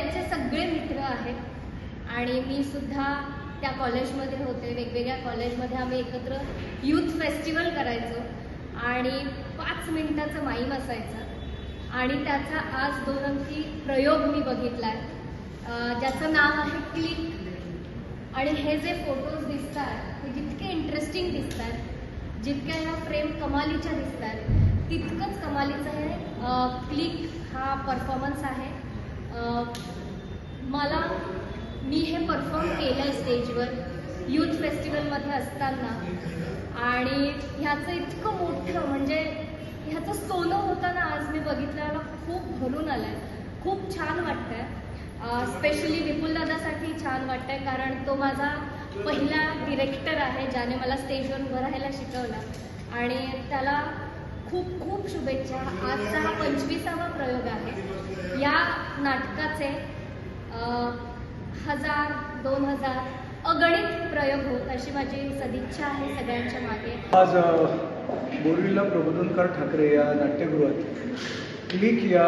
कॉलेजचे सगळे मित्र आहेत. आणि मी सुद्धा त्या कॉलेजमध्ये होते. वेगवेगळ्या कॉलेजमध्ये आम्ही एकत्र यूथ फेस्टिवल करायचो. आणि पाच मिनिटाचं माईम असायचं. आणि त्याचा आज दोन अंकी प्रयोग मी बघितला आहे ज्याचं नाव आहे क्लिक आणि हे जे फोटोज दिसत आहेत ते जितके इंटरेस्टिंग दिसत आहेत जितक्या ह्या फ्रेम कमालीच्या दिसत आहेत तितकंच कमालीचं हे क्लिक हा परफॉर्मन्स आहे. मला मी हे परफॉर्म केलं आहे स्टेजवर यूथ फेस्टिवलमध्ये असताना. आणि ह्याचं इतकं मोठं म्हणजे ह्याचं सोनं होताना आज मी बघितलं मला खूप भरून आलं आहे खूप छान वाटतं आहे स्पेशली विपुल दादासाठी छान वाटतंय कारण तो माझा पहिला डिरेक्टर आहे ज्याने मला स्टेजवर उभं राहायला शिकवलं. आणि त्याला खूप खूप शुभेच्छा. आजचा हा पंचवीसावा प्रयोग आहे. या नाटकाचे हजार दोन हजार अगणित प्रयोग होत अशी माझी सदिच्छा आहे सगळ्यांच्या मागे. आज अ, बोरिवलीला प्रबोधनकार ठाकरे या नाट्यगृहात क्लिक या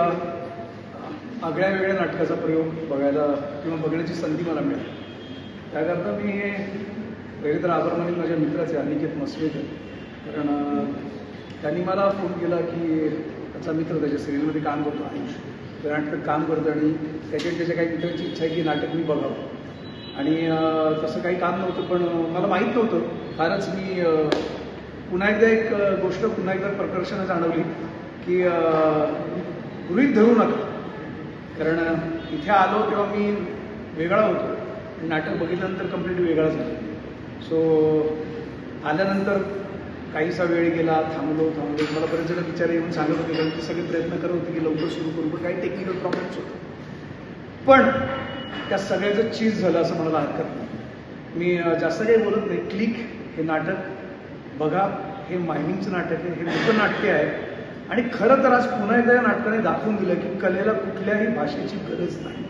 आगळ्या वेगळ्या नाटकाचा प्रयोग बघायला किंवा बघण्याची संधी मला मिळाली. त्याकरता मी हे पहिले तर आभार माझ्या मित्राचे अनिकेत मसवेकर कारण त्यांनी मला फोन केला की त्याचा मित्र त्याच्या सिरियलमध्ये काम करतो. आणि नाटक काम करतो आणि त्याच्या त्याच्या काही मित्रांची इच्छा आहे की नाटक मी बघावं. आणि तसं काही काम नव्हतं पण मला माहीत नव्हतं. फारच मी पुन्हा एकदा एक गोष्ट पुन्हा एकदा प्रकर्षानं जाणवली की गृहीत धरू नका. कारण इथे आलो तेव्हा मी वेगळा होतो. आणि नाटक बघितल्यानंतर कंप्लीट वेगळा झाला. सो आल्यानंतर काहीसा वेळ गेला थांबलो थांबलो. मला बरेच जण विचार येऊन सांगत होते कारण की सगळे प्रयत्न करत होते की लवकर सुरू करू पण काही टेक्निकल प्रॉब्लेम्स होते. पण त्या सगळ्याचं चीज झालं असं म्हणायला हरकत नाही. मी जास्त काही बोलत नाही. क्लिक हे नाटक बघा हे मायनिंगचं नाटक आहे हे मोठं नाट्य आहे. आणि खरं तर आज पुन्हा एकदा या नाटकाने दाखवून दिलं की कलेला कुठल्याही भाषेची गरज नाही.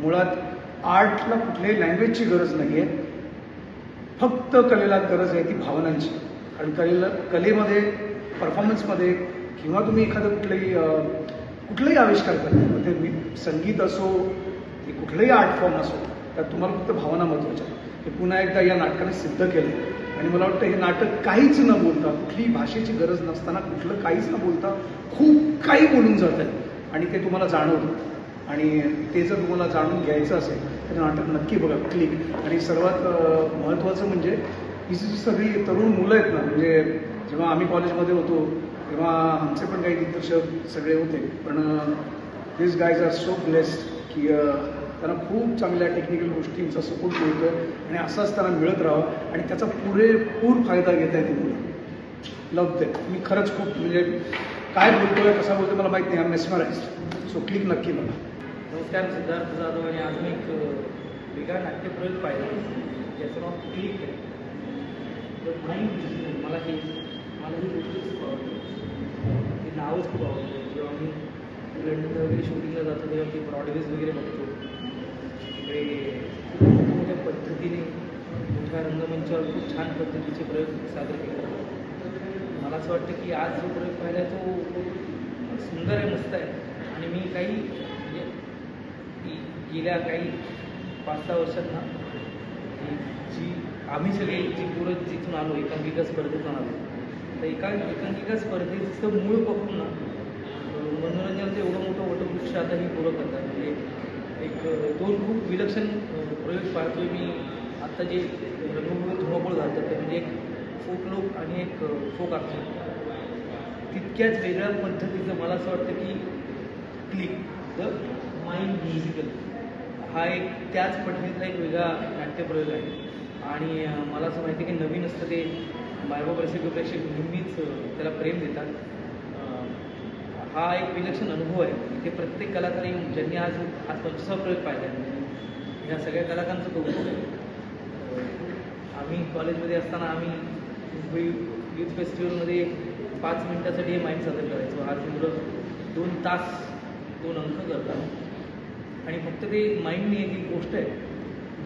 मुळात आर्टला कुठल्याही लँग्वेजची गरज नाही आहे फक्त कलेला गरज आहे ती भावनांची. कारण कलेला कलेमध्ये परफॉर्मन्समध्ये किंवा तुम्ही एखादं कुठलंही कुठलंही आविष्कार करता मग ते मी- संगीत असो ते कुठलंही आर्ट फॉर्म असो त्यात तुम्हाला फक्त भावना महत्त्वाच्या आहेत. हे पुन्हा एकदा या नाटकाने सिद्ध केलं आणि मला वाटतं हे नाटक काहीच न बोलता कुठलीही भाषेची गरज नसताना कुठलं काहीच न बोलता खूप काही बोलून जात आहे. आणि ते तुम्हाला जाणवतं. आणि ते जर तुम्हाला जाणून घ्यायचं असेल तर नाटक नक्की बघा क्लिक आणि सर्वात महत्त्वाचं म्हणजे ही जी सगळी तरुण मुलं आहेत ना म्हणजे जेव्हा आम्ही कॉलेजमध्ये होतो तेव्हा आमचे पण काही दिग्दर्शक सगळे होते. पण this guys are so blessed की त्यांना खूप चांगल्या टेक्निकल गोष्टींचा सपोर्ट मिळतो आणि असंच त्यांना मिळत राहावं आणि त्याचा पुरेपूर फायदा घेता येते मुलं लव ते मी खरंच खूप म्हणजे काय बोलतोय कसा बोलतोय मला माहीत नाही. आय मेस्मराईज सो क्लिक नक्की मला नमस्कार सिद्धार्थ जाधव आणि आज मी एक वेगळा नाट्यप्रयोग पाहिला. ज्याचं नाव क्लिक आहे. तर माईंड मला हे मला ही गोष्ट खूप आवडते. ते नावच खूप आवडते. जेव्हा मी लंडन वगैरे शूटिंगला जातो तेव्हा ते ब्रॉडवेज वगैरे बघतो. तिकडे खूप मोठ्या पद्धतीने मोठ्या रंगमंचावर खूप छान पद्धतीचे प्रयोग साजरे केले जातात. मला असं वाटतं की आज जो प्रयोग पाहिला तो सुंदर आहे मस्त आहे. आणि मी काही म्हणजे गेल्या काही पाच सहा वर्षात ना जी आम्ही सगळे जी पोरं जिथून आलो एकांकिका स्पर्धेतून आलो. तर एका एकांकिका स्पर्धेचं मूळ बघून ना मनोरंजनाचं एवढं मोठं वटवृक्ष आता ही पोरं करतात. म्हणजे एक दोन खूप विलक्षण प्रयोग पाहतोय मी. आत्ता जे रंगभूमी धुमाकूळ घालतात ते म्हणजे एक फोक लोक आणि एक फोक आख्यान. तितक्याच वेगळ्या पद्धतीचं मला असं वाटतं की क्लिक द माइंड म्युझिकल हा एक त्याच पद्धतीचा एक वेगळा नाट्यप्रयोग आहे. आणि मला असं माहिती आहे की नवीन असतं ते बायबा प्रसिद्ध प्रेक्षक नेहमीच त्याला प्रेम देतात. हा एक विलक्षण अनुभव आहे इथे प्रत्येक कलाकार येऊन ज्यांनी आज आज पंचवीसा प्रयोग पाहिला आहे ह्या सगळ्या कलाकारांचं कौतुक आहे आम्ही कॉलेजमध्ये असताना आम्ही मुंबई यूथ फेस्टिवलमध्ये पाच मिनिटासाठी हे माईंड सादर करायचो. आज मुलं दोन तास दोन अंक करतात. आणि फक्त ते माइंडनी एक गोष्ट आहे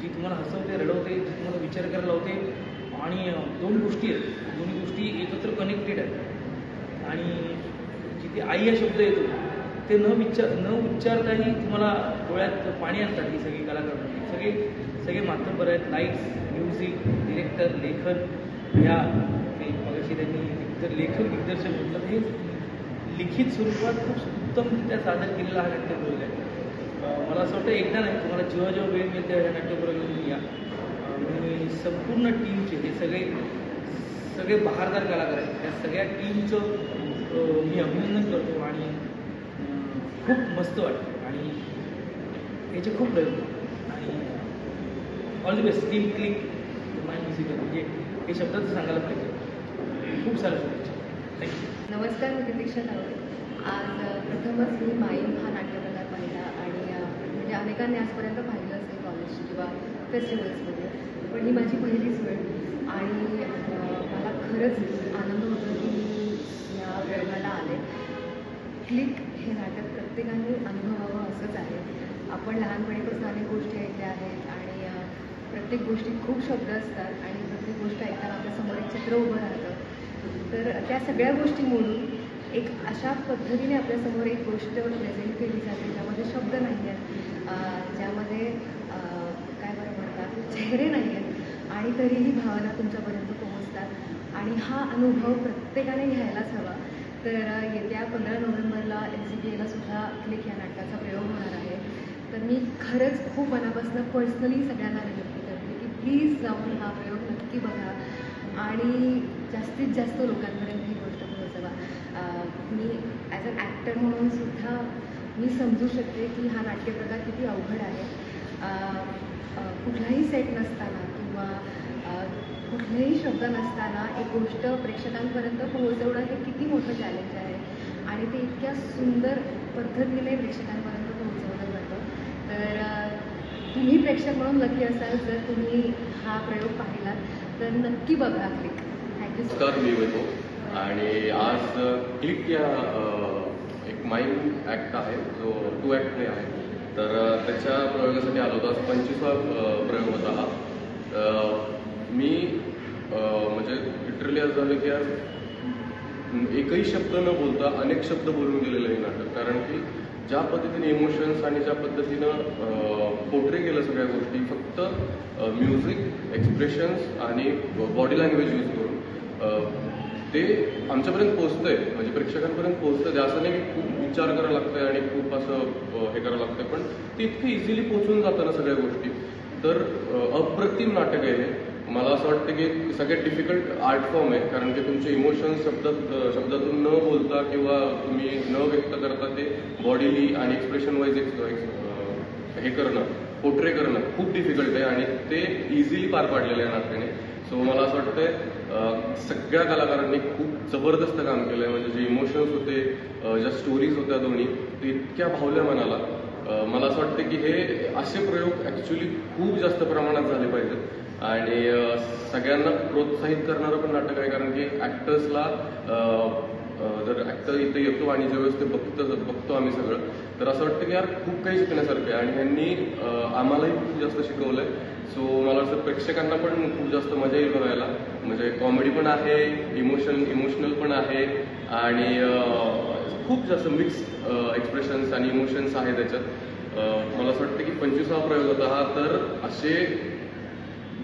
जी तुम्हाला हसवते रडवते जी तुम्हाला विचार करायला लावते आणि दोन गोष्टी आहेत. दोन्ही गोष्टी एकत्र कनेक्टेड आहेत. आणि जिथे आई हा शब्द येतो ते न विचार न उच्चारताही तुम्हाला डोळ्यात पाणी आणतात ही सगळी कलाकार सगळे सगळे माध्यमपर आहेत. लाईट्स म्युझिक डिरेक्टर लेखन या मगाशी त्यांनी दिग्दर लेखन दिग्दर्शक म्हटलं हे लिखित स्वरूपात खूप उत्तमरित्या सादर केलेला हा नाट्यप्रयोग आहे. मला असं वाटतं एकदा नाही तुम्हाला जेव्हा जेव्हा वेळ मिळते ह्या नाट्यप्रयोगातून या. मी संपूर्ण टीमचे हे सगळे सगळे बहारदार कलाकार आहेत. त्या सगळ्या टीमचं मी अभिनंदन करतो आणि खूप मस्त वाटतं. आणि याचे खूप प्रयोग आणि all the best team click my musical म्हणजे हे शब्दच सांगायला पाहिजे. खूप सारं शुभेच्छा. थँक्यू नमस्कार मी प्रतीक्षा आज प्रथमच मी माईम हा नाट्यप्रकार पाहिला आणि अ, म्हणजे अनेकांनी आजपर्यंत पाहिलं असेल कॉलेज किंवा फेस्टिवल्समध्ये पण ही माझी पहिलीच वेळ. आणि मला खरंच आनंद होतो की मी या प्रयोगाला आले. क्लिक हे नाटक प्रत्येकाने अनुभवावं असंच आहे. आपण लहानपणीपासून अनेक गोष्टी ऐकल्या आहेत आणि प्रत्येक गोष्टीत खूप शब्द असतात आणि प्रत्येक गोष्ट ऐकताना आपल्यासमोर एक चित्र उभं राहतं. तर त्या सगळ्या गोष्टी मोडून एक अशा पद्धतीने आपल्यासमोर एक गोष्ट प्रेझेंट केली जाते ज्यामध्ये शब्द तुमच्याकडे काय बरं म्हणतात चेहरे नाही आहेत. आणि तरीही भावना तुमच्यापर्यंत पोहोचतात. आणि हा अनुभव प्रत्येकाने घ्यायलाच हवा. तर येत्या पंधरा नोव्हेंबरला एन सी पी एला सुद्धा क्लिक या नाटकाचा प्रयोग होणार आहे. तर मी खरंच खूप मनापासून पर्सनली सगळ्यांना विनंती करते की प्लीज जाऊन हा प्रयोग नक्की बघा. आणि जास्तीत जास्त लोकांपर्यंत ही गोष्ट पोहोचवा. मी ॲज अन ॲक्टर म्हणून सुद्धा मी समजू शकते की हा नाट्यप्रकार किती अवघड आहे. कुठलाही सेट नसताना किंवा कुठलेही शब्द नसताना एक गोष्ट प्रेक्षकांपर्यंत पोहोचवणं हे किती मोठं चॅलेंज आहे. आणि ते इतक्या सुंदर पद्धतीने प्रेक्षकांपर्यंत पोहोचवलं जातं. तर तुम्ही प्रेक्षक म्हणून लकी असाल जर तुम्ही हा प्रयोग पाहिलात तर नक्की बघा क्लिक थँक्यू सो मी वैभव. आणि आज क्लिक या अ, माइंड ॲक्ट आहे जो टू ॲक्टने आहे. तर त्याच्या प्रयोगासाठी आलो होता. आज पंचवीसवा प्रयोग होता हा. मी म्हणजे लिटरली असं झालं की आज एकही शब्द न बोलता अनेक शब्द बोलून गेलेलं हे नाटक. कारण की ज्या पद्धतीने इमोशन्स आणि ज्या पद्धतीनं पोर्ट्रे केलं सगळ्या गोष्टी फक्त म्युझिक एक्सप्रेशन्स आणि बॉडी लँग्वेज यूज करून ते आमच्यापर्यंत पोहोचतंय. म्हणजे प्रेक्षकांपर्यंत पोहोचतंय. ते असं नाही की खूप विचार करायला लागतंय आणि खूप असं हे करावं लागतंय. पण ते इतकं इझिली पोहोचून जातं ना सगळ्या गोष्टी. तर अप्रतिम नाटक आहे हे. मला असं वाटतं की सगळ्यात डिफिकल्ट आर्ट फॉर्म आहे. कारण की तुमचे इमोशन्स शब्दात शब्दातून न बोलता किंवा तुम्ही न व्यक्त करता ते बॉडीली आणि एक्सप्रेशन वाईज हे करणं पोर्ट्रे करणं खूप डिफिकल्ट आहे. आणि ते इझिली पार पाडलेलं आहे नाटकाने. सो मला असं वाटतंय सगळ्या कलाकारांनी खूप जबरदस्त काम केलं आहे म्हणजे जे इमोशन्स होते ज्या स्टोरीज होत्या दोन्ही ते इतक्या भावल्या मनाला. मला असं वाटतं की हे असे प्रयोग ॲक्च्युली खूप जास्त प्रमाणात झाले पाहिजेत. आणि सगळ्यांना प्रोत्साहित करणारं पण नाटक आहे. कारण की ॲक्टर्सला जर ॲक्टर इथं येतो आणि ज्यावेळेस ते बघतो बघतो आम्ही सगळं तर असं वाटतं की यार खूप काही शिकण्यासारखं आहे. आणि ह्यांनी आम्हालाही खूप जास्त शिकवलं आहे सो मला वाटतं प्रेक्षकांना पण खूप जास्त मजा येईल बघायला. म्हणजे कॉमेडी पण आहे इमोशन इमोशनल पण आहे आणि खूप जास्त मिक्स एक्सप्रेशन्स आणि इमोशन्स आहे त्याच्यात. मला असं वाटतं की पंचवीसावा प्रयोग होता हा तर असे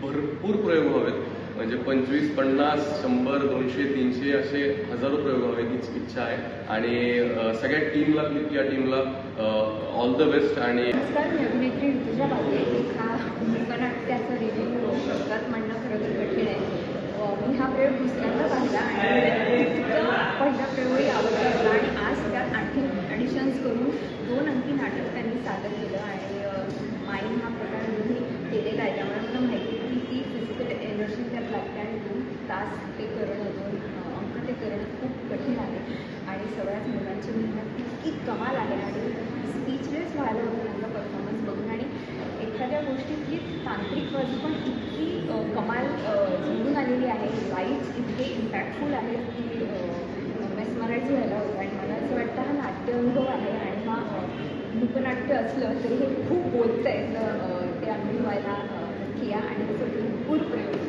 भरपूर प्रयोग व्हावेत. म्हणजे पंचवीस पन्नास शंभर दोनशे तीनशे असे हजारो प्रयोग व्हावेत हीच इच्छा आहे. आणि सगळ्या टीमला या टीमला ऑल द बेस्ट आणि नमस्कार त्याचं रिव्ह्यू ऋतुजा शकतात म्हणणं मांडणं खरं तर कठीण आहे. मी हा प्रयोग दुसऱ्यांदा पाहिला आणि पहिला प्रयोगही आवडला होता आणि आज त्यात आणखी ॲडिशन्स करून दोन अंकी नाटक त्यांनी सादर केलं आणि माईंड हा प्रकार मी केलेला आहे. त्यामुळे मला माहिती की ती फिजिकल एनर्जी त्यात लागते आणि दोन तास ते करणं दोन अंक ते करणं खूप कठीण आहे. आणि सगळ्याच मुलांची मेहनत इतकी कमाल आहे आणि स्पीचलेस व्हायला होतं त्यांचा परफॉर्मन्स बघून. आणि एखाद्या गोष्टीतली तांत्रिक बाजू पण इतकी कमाल झुंबून आलेली आहे. लाईट्स इतके इम्पॅक्टफुल आहेत की मेस्मराईज व्हायला होतं. आणि मला असं वाटतं हा नाट्य अनुभव आहे आणि हा लोकनाट्य असलं तरी हे खूप बोलतं आहे ते अनुभवायला किया आणि त्याचं भरपूर प्रयोग.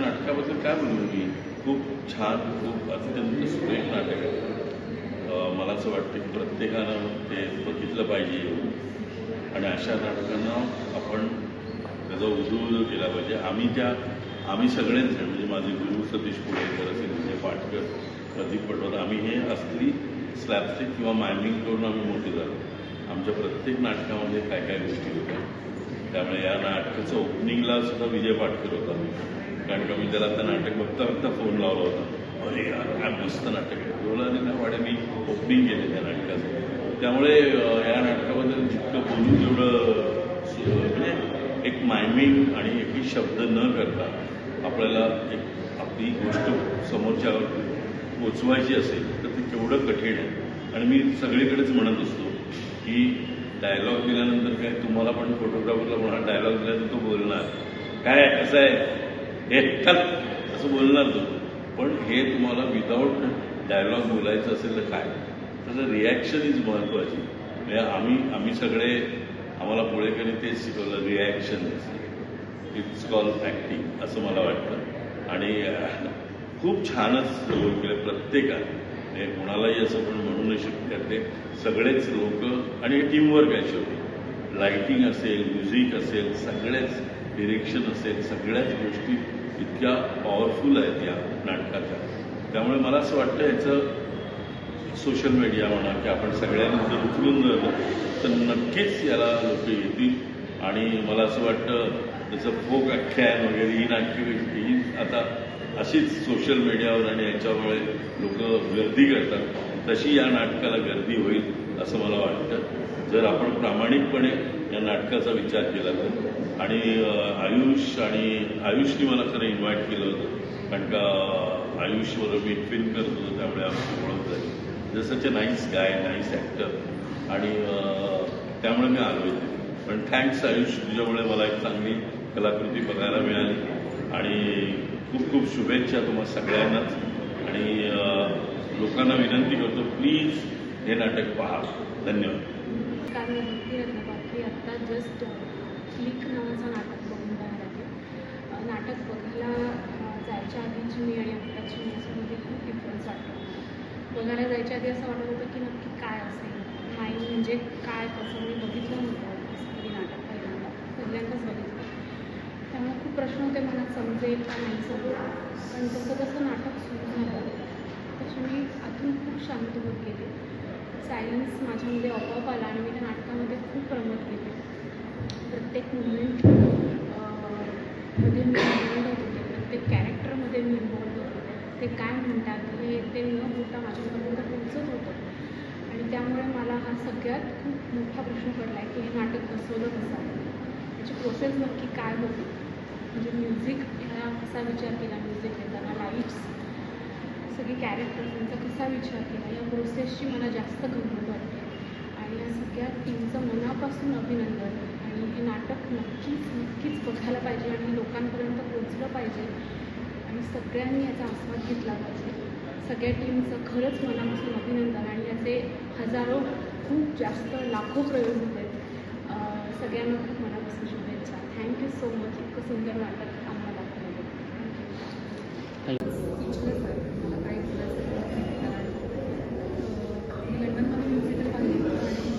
नाटकाबद्दल काय बोलू मी? खूप छान खूप अत्यंत सुरेख नाटक आहे. मला असं वाटतं की प्रत्येकानं ते बघितलं पाहिजे आणि अशा नाटकांना आपण त्याचा उदो केला पाहिजे. आम्ही त्या आम्ही सगळेच जण म्हणजे माझे गुरु सतीश पुणेकर असेल विजय पाटकर प्रदीप पटवर आम्ही हे असली स्लॅपस्टिक किंवा मायमिंग करून आम्ही मोठे झालो. आमच्या प्रत्येक नाटकामध्ये काय काय गोष्टी होत्या. त्यामुळे या नाटकाचं ओपनिंगला सुद्धा विजय पाटकर होता. कारण का मी त्याला आता नाटक बघता बघता फोन लावला होता. अरे यार काय मस्त नाटक आहे मी ओपनिंग केले त्या नाटकाचं. त्यामुळे या नाटकाबद्दल जितकं बोलून तेवढं म्हणजे एक मायमिंग आणि एकही शब्द न करता आपल्याला एक आपली गोष्ट समोरच्यावर पोचवायची असेल तर ते केवढं कठीण आहे. आणि मी सगळीकडेच म्हणत असतो की डायलॉग दिल्यानंतर काय तुम्हाला पण फोटोग्राफरला म्हणा डायलॉग दिल्यानंतर तो बोलणार. काय कसं आहे? हे असं बोलणार तो. पण हे तुम्हाला विदाऊट डायलॉग बोलायचं असेल तर काय? त्याचं रिॲक्शन इज महत्त्वाची म्हणजे आम्ही आम्ही सगळे आम्हाला पुळेकरी तेच शिकवलं रिॲक्शन इट्स कॉल ॲक्टिंग असं मला वाटतं. आणि खूप छानच लोक केले प्रत्येकाने. म्हणजे कोणालाही असं पण म्हणू नाही शकत ते सगळेच लोक आणि टीमवर्क आहे शेवटी. लाईटिंग असेल म्युझिक असेल सगळ्याच डिरेक्शन असेल सगळ्याच गोष्टी इतक्या पॉवरफुल आहेत या नाटकाच्या. त्यामुळे मला असं वाटतं याचं सोशल मीडिया म्हणा की आपण सगळ्यांनी जर उचलून धरलं तर नक्कीच याला लोक येतील. आणि मला असं वाटतं त्याचं फोक आख्यान वगैरे ही नाटके ही आता अशीच सोशल मीडियावर आणि याच्यामुळे लोक गर्दी करतात. तशी या नाटकाला गर्दी होईल असं मला वाटतं. जर आपण प्रामाणिकपणे या नाटकाचा विचार केला तर. आणि आयुष आणि आयुषने मला खरं इन्व्हाइट केलं होतं. कारण का आयुषवर मी फिल्म करत होतो त्यामुळे आमची ओळख झाली ते नाईस गाय नाईस ॲक्टर आणि त्यामुळे मी आलो इथे. पण थँक्स आयुष तुझ्यामुळे मला एक चांगली कलाकृती बघायला मिळाली. आणि खूप खूप शुभेच्छा तुम्हा सगळ्यांनाच आणि लोकांना विनंती करतो प्लीज हे नाटक पहा. धन्यवाद. कारण आत्ता जस्ट क्लिक नावाचं नाटक बघून नाटक बघायला जायच्या आधीची मी आणि आत्ताची मी म्हणजे खूप डिफरन्स वाटतो. बघायला जायच्या आधी असं वाटत होतं की नक्की काय असेल? माईंड म्हणजे काय कसं? मी बघितलं नव्हतं असं कधी नाटक पहिल्यांदा. पहिल्यांदाच बघितलं. त्यामुळे खूप प्रश्न होते मनात समजेल का नाही समजेल पण जसं जसं नाटक सुरू झालं तशी मी आतून खूप शांत होत गेले. सायन्स माझ्यामध्ये आपोआप आला आणि मी त्या नाटकामध्ये खूप रमत गेले. प्रत्येक मुवमेंटमध्ये मी ते कॅरेक्टरमध्ये मी इन्वॉल्व होते. ते काय म्हणतात हे ते न होता माझ्यापर्यंत पोहोचत होतं. आणि त्यामुळे मला हा सगळ्यात खूप मोठा प्रश्न पडला आहे की हे नाटक बसवलं कसं त्याची प्रोसेस नक्की काय होती? म्हणजे म्युझिक ह्या कसा विचार केला म्युझिक घेताना? लाईट्स सगळी कॅरेक्टर्स यांचा कसा विचार केला? या प्रोसेसची मला जास्त गंमत वाटते आणि या सगळ्या टीमचं मनापासून अभिनंदन. आणि हे नाटक नक्कीच नक्कीच बघायला पाहिजे आणि लोकांपर्यंत पोचलं पाहिजे. आणि सगळ्यांनी याचा आस्वाद घेतला पाहिजे. सगळ्या टीमचं खरंच मनापासून अभिनंदन. आणि याचे हजारो खूप जास्त लाखो प्रयोग होत. आहेत सगळ्यांना खूप मनापासून शुभेच्छा. थँक्यू सो मच इतकं सुंदर नाटक आम्हाला दाखवलं. थँक्यू आहे मला काही बोलायचं कळत नाही कारण अं, मी लंडनमध्ये म्युझिकल पाहिली आणि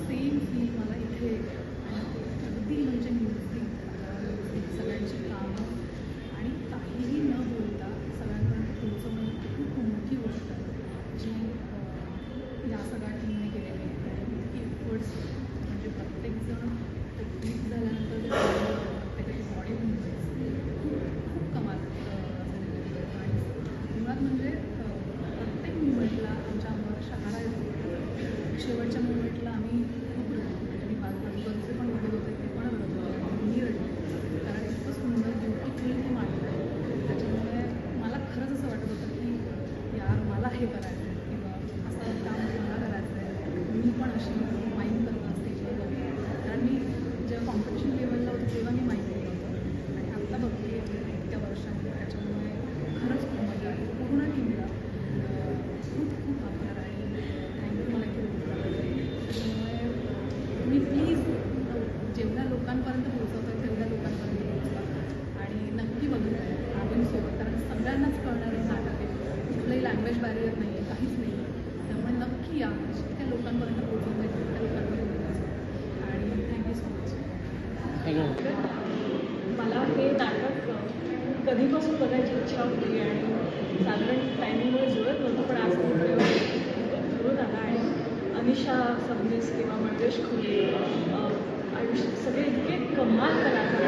सेम फील मला इथे अगदी म्हणजे म्युझिक सगळ्यांची कामं आणि काहीही न बोलता सगळ्यांपर्यंत पोहोचवणं ही खूप मोठी गोष्ट आहे जी अं, या सगळ्या टीमने केलेली आहे आणि इतकी एफर्ट्स म्हणजे प्रत्येकजण ते क्लिक झाल्यानंतर जे काम करतं, प्रत्येकाची बॉडी मूवमेंट्स खूप खूप कमाल अं, झालेलं आहे. आणि मुळात म्हणजे अं, प्रत्येक मुवमेंटला आमच्या अंगावर शहारा येतो शेवटच्या मुवमेंटला आम्ही खूप रडलो म्हणजे मी बाजू बाजूचे पण रडत होते ते पण रडत होते आणि मी रडले कारण इतकं सुंदर ब्युटिफुली ते मांडलं आहे त्याच्यामुळे मला खरंच असं वाटत होतं की यार मला हे करायचं आहे किंवा असं काम मला करायचं आहे मी पण अशी माईंड करणं स्टेजवर बघते कारण मी जेव्हा कॉम्पिटिशन लेवलला होते तेव्हा मी माईंड केलं होतं आणि आत्ता बघते इतक्या वर्षांनी त्याच्यामुळे खरंच खूप मजा आली पूर्ण टीमला खूप खूप आभार आणि थँक्यू मला इथे बोलल्याबद्दल त्याच्यामुळे तुम्ही प्लीज जेवढ्या लोकांपर्यंत पोहोचवता तेवढ्या लोकांपर्यंत पोहोचवा आणि नक्की बघूया आधीसोबत कारण सगळ्यांनाच कळणारं नाटक आहे कुठलंही लँग्वेज बॅरियर नाही आहे काहीच नाही आहे नक्की या त्या लोकांपर्यंत पोहोचून जाईल त्या लोकांपर्यंत पोहोचेल. आणि थँक्यू सो मच मला हे नाटक अ, कधीपासून बघायची इच्छा होती आणि साधारण टायमिंगमुळे जुळत नव्हतं पण आज तो प्रयोग जुळून आला आणि अनिशा सबनीस किंवा मंगेश खुले आयुष्य सगळे इतके कमाल कलाकार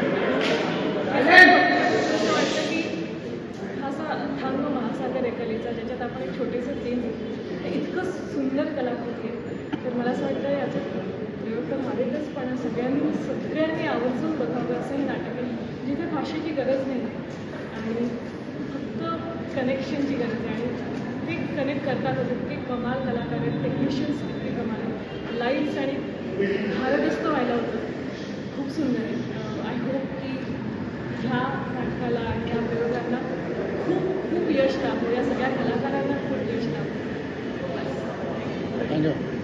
असं वाटतं की हा अथांग महासागर आहे कलेचा ज्याच्यात आपण एक छोटेसं चेंज इतकं सुंदर कलाकृती आहे. तर मला असं वाटतं याचा प्रयोग तर हवेतच पण सगळ्यांनी सगळ्यांनी आवर्जून बघावं असं हे नाटक आहे. जिथे भाषेची गरज नाही कनेक्शनची गरज आहे. आणि ते कनेक्ट करतात इतके कमाल कलाकार आहेत टेक्निशियन्स इतके कमाल आहेत. लाईट्स आणि भारदस्त व्हायला होतं. खूप सुंदर आहे. आय होप की ह्या नाटकाला आणि ह्या प्रयोगांना खूप खूप यश लाभो. या सगळ्या कलाकारांना खूप यश लाभो. बस. थँक्यू